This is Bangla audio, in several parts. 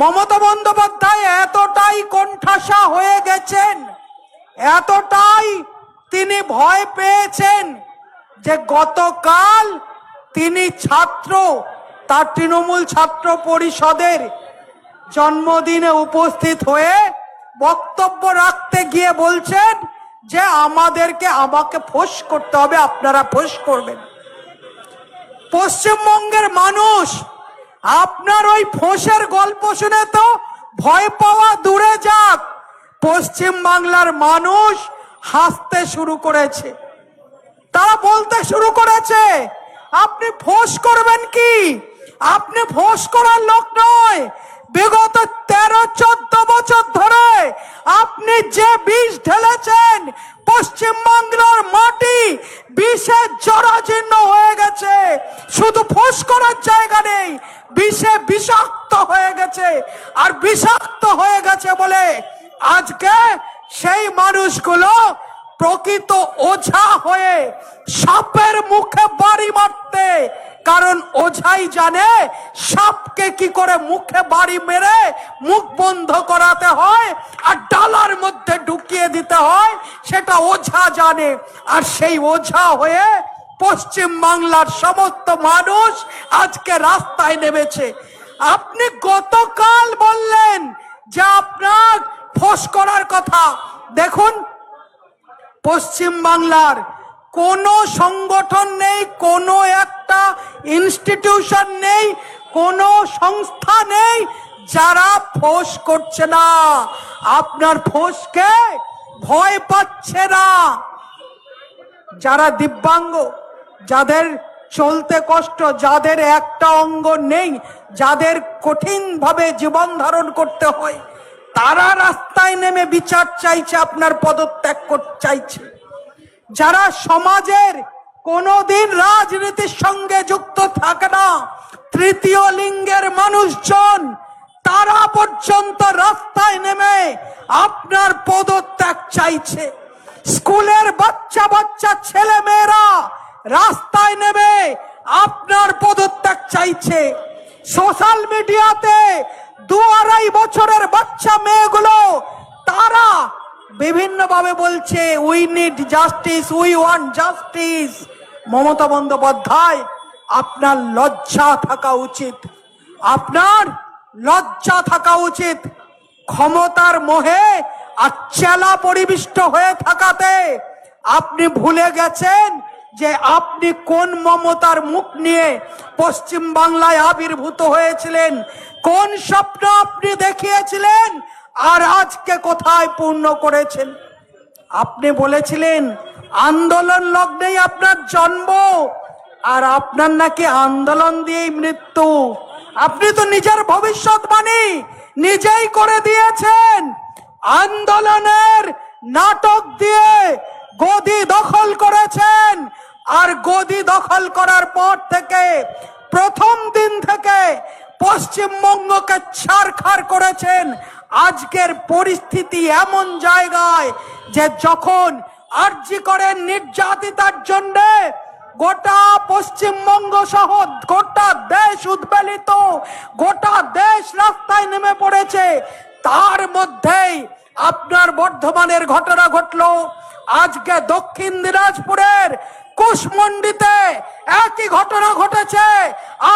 মমতা বন্দ্যোপাধ্যায় এতটাই কোণঠাসা হয়ে গেছেন, এতটাই তিনি ভয় পেয়েছেন যে গতকাল তিনি ছাত্র, তার তৃণমূল ছাত্র পরিষদের জন্মদিনে উপস্থিত হয়ে বক্তব্য রাখতে গিয়ে বলছেন যে আমাদেরকে আমাকে ফোঁস করতে হবে, আপনারা ফোঁস করবেন। পশ্চিমবঙ্গের মানুষ আপনার ওই ফোঁসের গল্প শুনে তো ভয় পাওয়া দূরে যাক। পশ্চিম বাংলার মানুষ হাসতে শুরু করেছে। তারা বলতে শুরু করেছে, আপনি ফোঁস করবেন কি? আপনি ফোঁস করার লোক নয়। বিগত তেরো, চোদ্দ বছর ধরে আপনি যে বিষ ঢেলেছেন, পশ্চিম বাংলার মাটি বিষে জরাজীর্ণ হয়ে গেছে। শুধু ফোঁস করার জায়গা নেই, বিষে বিষাক্ত হয়ে গেছে। আর বিষাক্ত হয়ে গেছে বলে আজকে সেই মানুষগুলো প্রকৃত ওঝা হয়ে সাপের মুখে বাড়ি মারতে কারণ ওঝাই জানে সাপকে কি করে মুখে বাড়ি মেরে মুখ বন্ধ করাতে হয় আর ডালার মধ্যে ঢুকিয়ে দিতে হয়, সেটা ওঝা জানে। আর সেই ওঝা হয়ে পশ্চিম বাংলার সমস্ত মানুষ আজকে রাস্তায় নেমেছে। আপনি গতকাল বললেন যে আপনার ফোস করার কথা। দেখুন, পশ্চিম বাংলার কোনো সংগঠন নেই, কোনো একটা ইনস্টিটিউশন নেই, কোনো সংস্থা নেই যারা ফোঁস করছে না। আপনার ফোঁসকে ভয় পাচ্ছে না। যারা দিব্যাঙ্গ, যাদের চলতে কষ্ট, যাদের একটা অঙ্গ নেই, যাদের কঠিনভাবে জীবন ধারণ করতে হয়, তারা রাস্তায় নেমে বিচার চাইছে, আপনার পদত্যাগ চাইছে। যারা সমাজের কোনোদিন রাজনীতির সঙ্গে যুক্ত থাকে না। তৃতীয় লিঙ্গের মানুষজন, তারা পর্যন্ত রাস্তায় নেমে আপনার পদত্যাগ চাইছে। স্কুলের বাচ্চা বাচ্চা ছেলে মেয়েরা রাস্তায় নেমে আপনার পদত্যাগ চাইছে। সোশ্যাল মিডিয়াতে দু আড়াই বছরের বাচ্চা মেয়েগুলো, তারা বিভিন্নভাবে বলছে we need justice we want justice Mamata Bandyopadhyay, আপনার লজ্জা থাকা উচিত। আপনার লজ্জা থাকা উচিত। ক্ষমতার মোহে আর চেলা পরিবিষ্ট হয়ে থাকাতে আপনি ভুলে গেছেন যে আপনি কোন মমতার মুখ নিয়ে পশ্চিম বাংলায় আবির্ভূত হয়েছিলেন, কোন স্বপ্ন আপনি দেখিয়েছিলেন আর আজকে কোথায় পূর্ণ করেছেন? আপনি বলেছিলেন আন্দোলন লগ্নেই আপনার জন্ম আর আপনার নাকি আন্দোলন দিয়েই মৃত্যু। আপনি তো নিজের ভবিষ্যৎবাণী নিজেই করে দিয়েছেন। আন্দোলনের নাটক দিয়ে গদি দখল করেছেন। আর গদি দখল করার পর থেকে, প্রথম দিন থেকে পশ্চিমবঙ্গকে ছাড়খাড় করেছেন। আজকের পরিস্থিতি এমন জায়গায় যে যখন আর্জি করে নির্যাতিতার জন্য গোটা পশ্চিমবঙ্গ সহ গোটা দেশ উদ্বেলিত, গোটা দেশ রাস্তায় নেমে পড়েছে। তার মধ্যেই আপনার বর্ধমানের ঘটনা ঘটলো। আজকে দক্ষিণ দিনাজপুরের কুশমন্ডিতে একই ঘটনা ঘটেছে।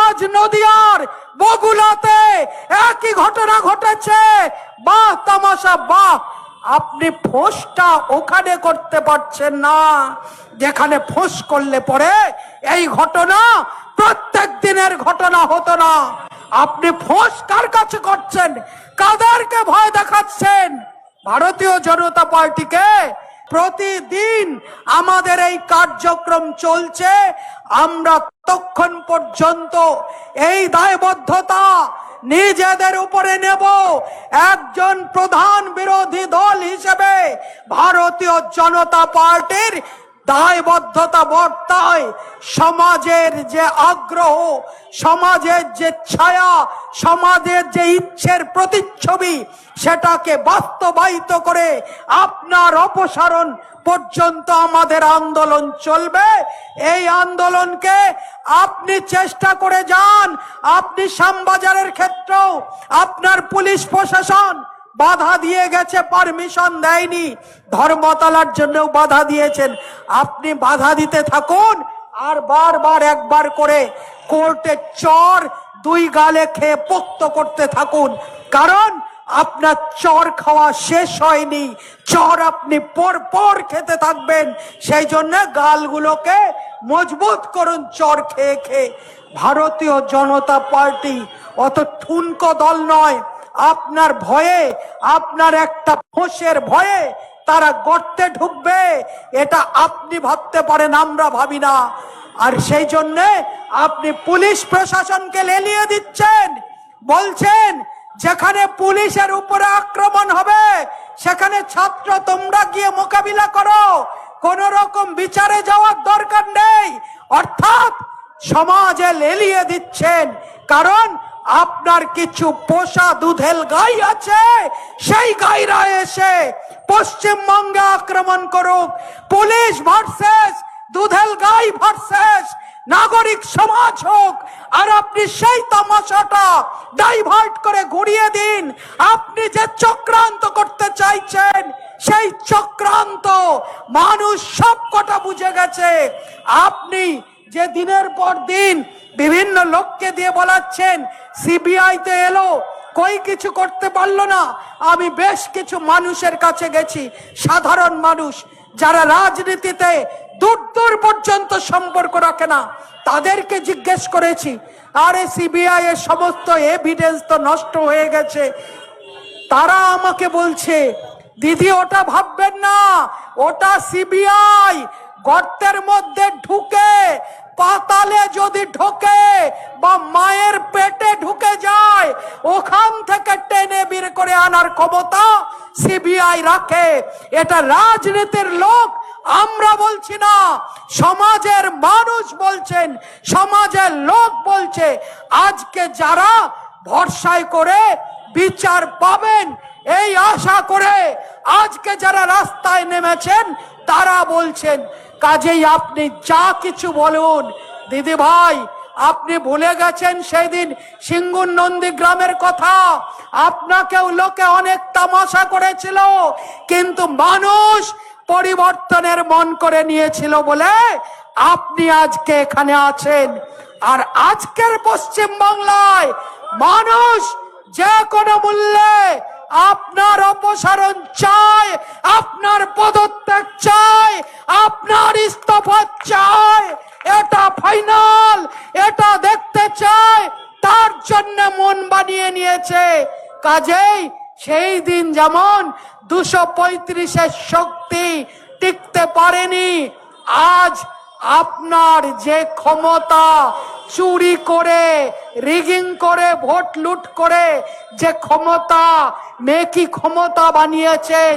আজ নদিয়ার বগুলাতে একই ঘটনা ঘটেছে। বাহ, তামাশা, বাহ। আপনি ফোঁসটা ওখানে করতে পারছেন না। যেখানে ফোঁস করলে পরে এই ঘটনা প্রত্যেক দিনের ঘটনা হতো না। আপনি ফোঁস কার কাছে করছেন? কাদেরকে ভয় দেখাচ্ছেন? ভারতীয় জনতা পার্টিকে প্রতিদিন আমাদের এই কার্যক্রম চলছে। আমরা ততক্ষণ পর্যন্ত এই দায়বদ্ধতা নিজেদের উপরে নেব। একজন প্রধান বিরোধী দল হিসেবে ভারতীয় জনতা পার্টির দায়বদ্ধতা বর্তায় সমাজের যে আগ্রহ, সমাজের যে ছায়া, সমাজের যে ইচ্ছের প্রতিচ্ছবি, সেটাকে বাস্তবায়িত করে আপনার অপসারণ পর্যন্ত আমাদের আন্দোলন চলবে। এই আন্দোলনকে আপনি চেষ্টা করে যান। আপনি শ্যামবাজারের ক্ষেত্রেও আপনার পুলিশ প্রশাসন বাধা দিয়ে গেছে পারমিশন দেয়নি। ধর্মতলার জন্যও বাধা দিয়েছেন। আপনি বাধা দিতে থাকুন, আর বারবার একবার করে কোর্টে চর দুই গালে খেয়ে পোক্ত করতে থাকুন। কারণ আপনার চর খাওয়া শেষ হয়নি, চর আপনি পর পর খেতে থাকবেন। সেই জন্য গালগুলোকে মজবুত করুন চর খেয়ে খেয়ে। ভারতীয় জনতা পার্টি অত ঠুনকো দল নয়। আপনার ভয়ে, আপনার একটা ফোঁসের ভয়ে তারা গর্তে ঢুকবে। এটা আপনি ভাবতে পারেন, আমরা ভাবি না। আর সেই জন্যে আপনি পুলিশ প্রশাসনকে লেলিয়ে দিচ্ছেন। বলছেন, যেখানে পুলিশের উপরে আক্রমণ হবে, সেখানে ছাত্র তোমরা গিয়ে মোকাবিলা করো। কোন রকম বিচারে যাওয়ার দরকার নেই। অর্থাৎ সমাজে লেলিয়ে দিচ্ছেন। কারণ আপনার কিছু পোষা দুধেল গাই আছে, সেই গাইরা এসে পশ্চিমবঙ্গে আক্রমণ করুক। পুলিশ ভার্সেস, দুধেল গাই ভার্সেস, নাগরিক সমাজ হোক, আর আপনি সেই তামাশাটা ডাইভার্ট করে ঘুরিয়ে দিন। আপনি যে চক্রান্ত করতে চাইছেন, সেই চক্রান্ত মানুষ সব কটা বুঝে গেছে। আপনি যে দিনের পর দিন বিভিন্ন লোককে দিয়ে বলাচ্ছেন, সিবিআই তে এলো, কই কিছু করতে পারল না? আমি বেশ কিছু মানুষের কাছে গেছি, সাধারণ মানুষ, যারা রাজনীতিতে দূর দূর পর্যন্ত সম্পর্ক রাখে না, তাদেরকে জিজ্ঞেস করেছি, আরে সিবিআই এর সমস্ত এভিডেন্স তো নষ্ট হয়ে গেছে। তারা আমাকে বলছে, দিদি, ওটা ভাববেন না, ওটা সিবিআই গর্তের মধ্যে ঢুকে, পাতালে যদি ঢোকে বা মায়ের পেটে ঢুকে যায়, ওখান থেকে টেনে বের করে আনার ক্ষমতা সিবিআই রাখে। এটা রাজনীতির লোক, আমরা বলছি না, সমাজের মানুষ বলছেন, সমাজের লোক বলছে, আজকে যারা ভরসায় করে বিচার পাবেন, এই আশা করে আজকে যারা রাস্তায় নেমেছেন, তারা বলছেন কাজেই আপনি যা কিছু বলুন। দিদি ভাই, আপনি ভুলে গেছেন সেই দিন সিঙ্গুর নন্দী গ্রামের কথা। আপনাকেও লোকে অনেক তামাশা করেছিল, কিন্তু মানুষ পরিবর্তনের মন করে নিয়েছিল বলে আপনি আজকে এখানে আছেন। আর আজকের পশ্চিম বাংলায় মানুষ যে কোনো মূল্যে আপনার অপসারণ চায় যেমন দুশো পঁয়ত্রিশের শক্তি টিকতে পারেনি, আজ আপনার যে ক্ষমতা চুরি করে, রিগিং করে, ভোট লুট করে, যে ক্ষমতা মেকি ক্ষমতা বানিয়েছেন,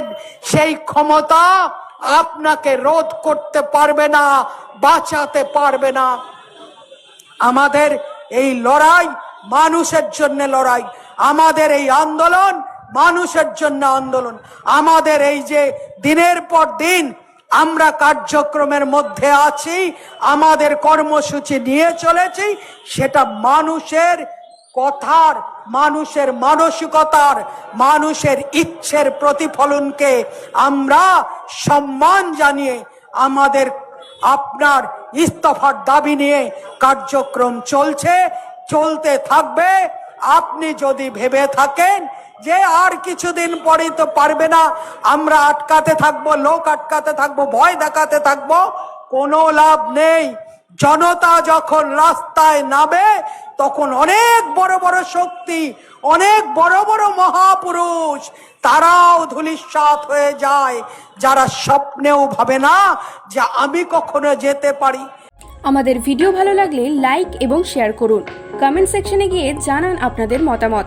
সেই ক্ষমতা আপনাকে রোধ করতে পারবে না, বাঁচাতে পারবে না। আমাদের এই লড়াই মানুষের জন্য লড়াই, আমাদের এই আন্দোলন মানুষের জন্য আন্দোলন। আমাদের এই যে দিনের পর দিন আমরা কার্যক্রমের মধ্যে আছি, আমাদের কর্মসূচি নিয়ে চলেছি, সেটা মানুষের কথার, মানুষের মানসিকতার, মানুষের ইচ্ছের প্রতিফলনকে আমরা সম্মান জানিয়ে আমাদের আপনার ইস্তফার দাবি নিয়ে কার্যক্রম চলছে, চলতে থাকবে। আপনি যদি ভেবে থাকেন যে আর কিছুদিন পরেই তো পারবে না। আমরা আটকাতে থাকব, লোক আটকাতে থাকব, ভয় দেখাতে থাকব, কোনো লাভ নেই। জনতা যখন রাস্তায় নামে, তখন অনেক বড় বড় শক্তি, অনেক বড় বড় মহাপুরুষ, তারাও ধুলিস্বাত হয়ে যায়। যারা স্বপ্নেও ভাবে না যে আমি কখনো যেতে পারি। আমাদের ভিডিও ভালো লাগলে লাইক এবং শেয়ার করুন। কমেন্ট সেকশনে গিয়ে জানান আপনাদের মতামত।